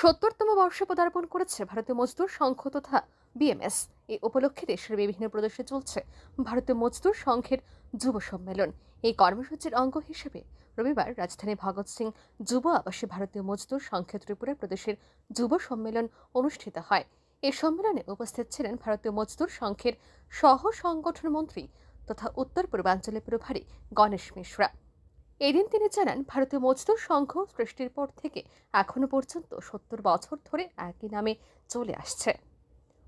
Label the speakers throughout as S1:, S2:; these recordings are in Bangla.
S1: সত্তরতম বর্ষে পদার্পণ করেছে ভারতীয় মজদুর সংঘ তথা বিএমএস। এই উপলক্ষে দেশের বিভিন্ন প্রদেশে চলছে ভারতীয় মজদুর সংঘের যুব সম্মেলন। এই কর্মসূচির অঙ্গ হিসেবে রবিবার রাজধানী ভগৎ সিং যুব আবাসে ভারতীয় মজদুর সংঘে ত্রিপুরা প্রদেশের যুব সম্মেলন অনুষ্ঠিত হয়। এই সম্মেলনে উপস্থিত ছিলেন ভারতীয় মজদুর সংঘের সহ সংগঠন মন্ত্রী তথা উত্তর পূর্বাঞ্চলের প্রভারী গণেশ মিশ্রা। এদিন তিনি জানান, ভারতীয় মজদুর সংঘ সৃষ্টির পর থেকে এখনও পর্যন্ত সত্তর বছর ধরে একই নামে চলে আসছে।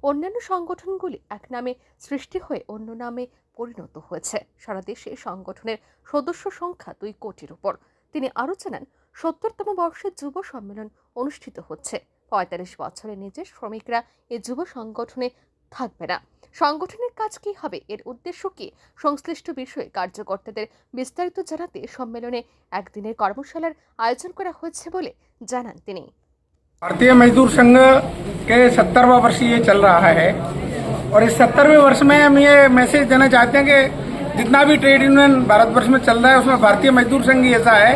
S1: অন্যান্য সংগঠনগুলি এক নামে সৃষ্টি হয়ে অন্য নামে পরিণত হয়েছে। সারা দেশে সংগঠনের সদস্য সংখ্যা দুই কোটির উপর। তিনি আরও জানান, সত্তরতম বর্ষের যুব সম্মেলন অনুষ্ঠিত হচ্ছে। পঁয়তাল্লিশ বছরের নিচে শ্রমিকরা এই যুব সংগঠনে থাকবে না সংগঠনের কাজ কি হবে এর উদ্দেশ্য কি সংশ্লিষ্ট বিষয়ে কার্যকর্তাদের বিস্তারিত জানাতে সম্মেলনে একদিনের কর্মশালার আয়োজন করা হয়েছে বলে জানান তিনি
S2: भारतीय मजदूर संघ के सत्तरवा वर्ष ये चल रहा है और इस सत्तरवें वर्ष में हम ये मैसेज देना चाहते हैं कि जितना भी ट्रेड यूनियन भारतवर्ष में चल रहा है उसमें भारतीय मजदूर संघ ही ऐसा है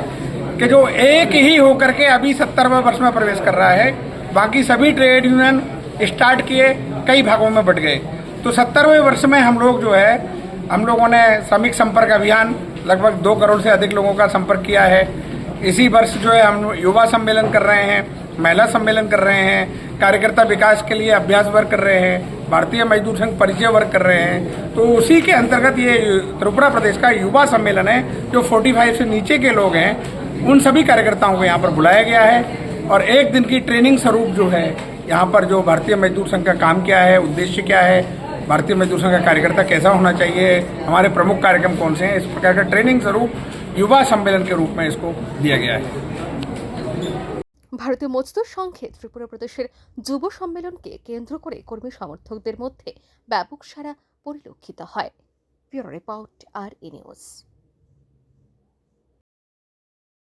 S2: कि जो एक ही होकर के अभी सत्तरवें वर्ष में प्रवेश कर रहा है बाकी सभी ट्रेड यूनियन स्टार्ट किए, कई भागों में बट गए। तो सत्तरवें वर्ष में हम लोग जो है, हम लोगों ने श्रमिक संपर्क अभियान लगभग दो करोड़ से अधिक लोगों का संपर्क किया है। इसी वर्ष जो है, हम युवा सम्मेलन कर रहे हैं, महिला सम्मेलन कर रहे हैं, कार्यकर्ता विकास के लिए अभ्यास वर्क कर रहे हैं, भारतीय मजदूर संघ परिचय वर्क कर रहे हैं। तो उसी के अंतर्गत ये त्रिपुरा प्रदेश का युवा सम्मेलन है, जो 45 से नीचे के लोग हैं, उन सभी कार्यकर्ताओं को यहाँ पर बुलाया गया है और एक दिन की ट्रेनिंग स्वरूप जो है यहाँ पर जो भारतीय मजदूर संघ का काम क्या है उद्देश्य क्या है भारतीय मजदूर संघ का कार्यकर्ता कैसा होना चाहिए हमारे प्रमुख कार्यक्रम कौन से हैं इस प्रकार का ट्रेनिंग स्वरूप युवा सम्मेलन के रूप में इसको दिया गया है
S1: ভারতীয় মজদুর সংঘে ত্রিপুরা প্রদেশের যুব সম্মেলনকে কেন্দ্র করে কর্মী সমর্থকদের মধ্যে ব্যাপক সারা পরিলক্ষিত হয় bureau report R E news